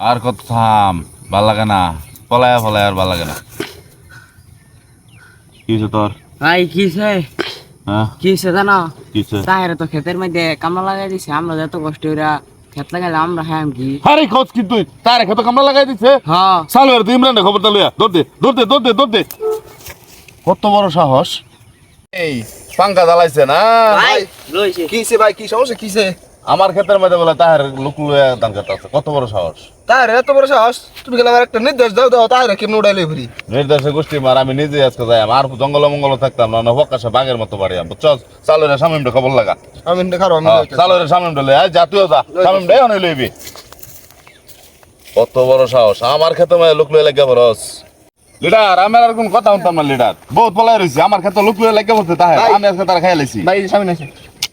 আর কত থাম ভালো লাগে না। পলায়া পলায় আর ভালো লাগে না। কি হয়েছে তোর? ভাই কিসে হ্যাঁ? কিসে জানো? কি হয়েছে তাহের তো ক্ষেতের মধ্যে কামলা লাগাই দিছে আমরা যত কষ্ট ওরা ক্ষেত লাগাইলে আমরা খাইম কি? আরে খোঁজ কি তুই? তার খেতো কামড়া লাগাই দিছে? হ চালু আর তুই ইমরান খবর তালুয়া দৌড়তে দৌড়তে দৌড়তে দৌড়তে কত বড় সাহস। এই পাঙ্কা জ্বালাইছে না ভাই কিসে ভাই? কি সমস্যা? কিসে আমার ক্ষেতের মধ্যে বলে তাহার লুক লুয়া দান করতে আছে। কত বড় সাহস? তার এত বড় সাহস তুমি গেলে আমার একটা নির্দেশ দাও দাও তার কেমন উড়াইলে ঘুরি নির্দেশে গোষ্ঠী মার আমি নিজে আজকে যাই আর জঙ্গল মঙ্গল থাকতাম না হকাশে বাঘের মতো বাড়ি বুঝছ? চালু রে সামিমটা খবর লাগা। আমি খারো আমি হ্যাঁ, রে সামিমটা লই আয় জাতীয় যা সামিমটা এখন লইবি। কত বড় সাহস আমার ক্ষেতে মধ্যে লোক লইয়া লাগে বরস। লিডার আমার আর কোন কথা শুনতাম না লিডার। বহুত পলাই রইছে আমার ক্ষেতে লোক লইয়া লাগে বলতে তাহে ভাই। আমি আজকে তারা খাই লাইছি। ভাই সামনে আছে।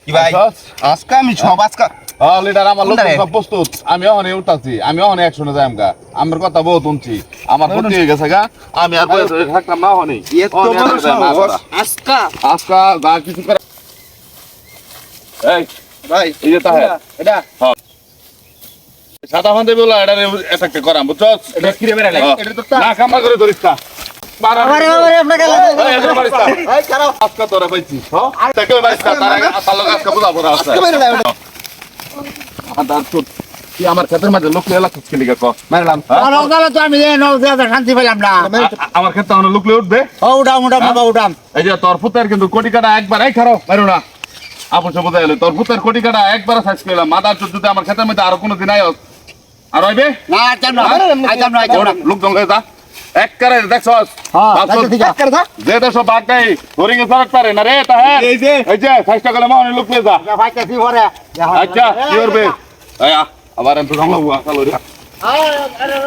কি ভাই আজকে আমি সব আজকে হ্যাঁ লিডার আমার লোক সব প্রস্তুত আমি ওখানে উঠাচ্ছি আমি ওখানে একশনে যাই আমগা আমার কথা বহুত শুনছি আমার ক্ষতি হয়ে গেছে গা আমি আর বয়ে না ওখানে এত ওখানে বড় একশনে যাই, না সাহস? করা। আজকা আজকা যা কিছু করে এই ভাই এই যে তাহে এটা সাদা ফান্দে বলা এটা এফেক্ট করাম বুঝছস এটা কিরে বেরা লাগে হ্যাঁ। এটা তো না কামা করে ধরিস না আরে আরে আপনাকে এই, এখানে মারিস না। এই খারাপ আজকা তোরা পাইছি হ্যাঁ তাকে মারিস তার আগে আমার ক্ষেতের মাঝে লোক লেলা খুঁজকে লিখে ক। মারলাম। হ্যাঁ? তো আমি শান্তি পেলাম না। আ- আমার ক্ষেত্রে আমার লোক লিয়ে উঠবে। ও উঠাম উঠাম বাবা উঠাম। এই যে তোর পুতের কিন্তু কোটি কাটা একবার এই খারো মারো না। আপন সব বোঝা তোর পুতের কোটি কাটা একবার সাইজ করলাম মাদার চোদ্দ আমার ক্ষেতের মধ্যে আরও কোনো দিন আয়। আর হইবে না আইতাম না। আইতাম না আইতাম না। লোক জঙ্গলে যা। এক করে দেখছস হ্যাঁ, পাঁচশো- দেখো ঠিক আছে। এক করে থাক যে দেশ বাদ নাই হরিং সারাত পারে না রে তাহে এই যে। এই যে চেষ্টা করলে মাহনে লোক লিয়ে যা ভাই কাছি পরে আচ্ছা কি করবে এই আ, আবার এত জঙ্গল চালু রে আরে